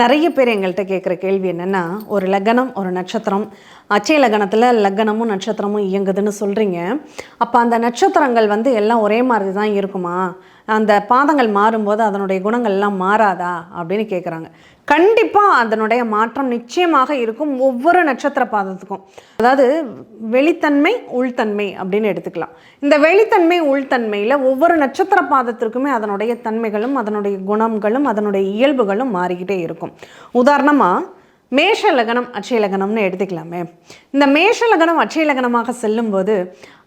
நிறைய பேர் எங்கள்கிட்ட கேட்குற கேள்வி என்னென்னா ஒரு லக்னம் ஒரு நட்சத்திரம். அச்சய லக்னத்தில் லக்னமும் நட்சத்திரமும் இயங்குதுன்னு சொல்கிறீங்க அப்போ அந்த நட்சத்திரங்கள் வந்து எல்லாம் ஒரே மாதிரி தான் இருக்குமா? அந்த பாதங்கள் மாறும்போது அதனுடைய குணங்கள்லாம் மாறாதா அப்படின்னு கேட்குறாங்க கண்டிப்பாக அதனுடைய மாற்றம் நிச்சயமாக இருக்கும் ஒவ்வொரு நட்சத்திர பாதத்துக்கும். அதாவது வெளித்தன்மை உள்தன்மை அப்படின்னு எடுத்துக்கலாம். இந்த வெளித்தன்மை உள்தன்மையில் ஒவ்வொரு நட்சத்திர பாதத்திற்குமே அதனுடைய தன்மைகளும் அதனுடைய குணங்களும் அதனுடைய இயல்புகளும் மாறிக்கிட்டே இருக்கும். உதாரணமாக மேஷ லக்னம் அச்சய லக்னம்னு எடுத்துக்கலாமே. இந்த மேஷ லக்னம் அச்சய லக்னமாக செல்லும்போது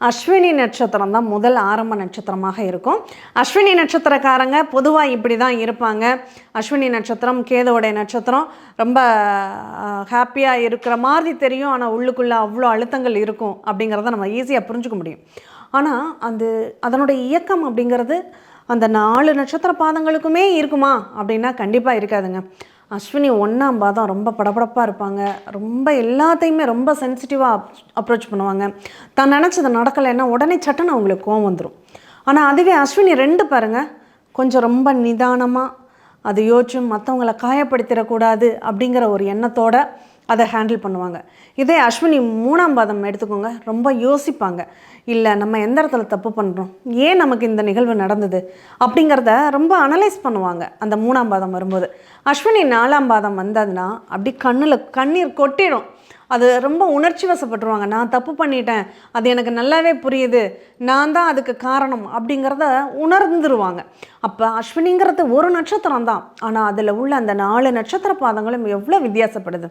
அஸ்வினி நட்சத்திரம் தான் முதல் ஆரம்ப நட்சத்திரமாக இருக்கும். அஸ்வினி நட்சத்திரக்காரங்க பொதுவாக இப்படி தான் இருப்பாங்க. அஸ்வினி நட்சத்திரம் கேதோடைய நட்சத்திரம் ரொம்ப ஹாப்பியாக இருக்கிற மாதிரி தெரியும். ஆனால் உள்ளுக்குள்ளே அவ்வளோ அழுத்தங்கள் இருக்கும் அப்படிங்கிறத நம்ம ஈஸியாக புரிஞ்சுக்க முடியும். ஆனால் அந்த அதனுடைய இயக்கம் அப்படிங்கிறது அந்த நாலு நட்சத்திர பாதங்களுக்குமே இருக்குமா அப்படின்னா கண்டிப்பாக இருக்காதுங்க. அஸ்வினி ஒன்றாம் பாதம் ரொம்ப படபடப்பாக இருப்பாங்க. ரொம்ப எல்லாத்தையுமே ரொம்ப சென்சிட்டிவாக அப்ரோச் பண்ணுவாங்க. தான் நினச்சது நடக்கலைன்னா உடனே சட்டுன்னு அவங்களுக்கு கோவம் வந்துடும் ஆனால் அதுவே அஸ்வினி ரெண்டு பாருங்க. கொஞ்சம் ரொம்ப நிதானமாக அது யோசிச்சு மற்றவங்கள காயப்படுத்திடக்கூடாது அப்படிங்கிற ஒரு எண்ணத்தோட அதை ஹேண்டில் பண்ணுவாங்க. இதே அஸ்வினி மூணாம் பாதம் எடுத்துக்கோங்க ரொம்ப யோசிப்பாங்க. இல்லை நம்ம எந்த இடத்துல தப்பு பண்ணுறோம் ஏன் நமக்கு இந்த நிகழ்வு நடந்தது? அப்படிங்கிறத ரொம்ப அனலைஸ் பண்ணுவாங்க அந்த மூணாம் பாதம் வரும்போது. அஸ்வினி நாலாம் பாதம் வந்ததுன்னா அப்படி கண்ணில் கண்ணீர் கொட்டிடும். அது ரொம்ப உணர்ச்சி வசப்பட்டுருவாங்க. நான் தப்பு பண்ணிட்டேன். அது எனக்கு நல்லாவே புரியுது. நான் தான் அதுக்கு காரணம். அப்படிங்கிறத உணர்ந்துருவாங்க. அப்போ அஸ்வினிங்கிறது ஒரு நட்சத்திரம் தான். ஆனால் அதில் உள்ள அந்த நாலு நட்சத்திர பாதங்களும் எவ்வளோ வித்தியாசப்படுது?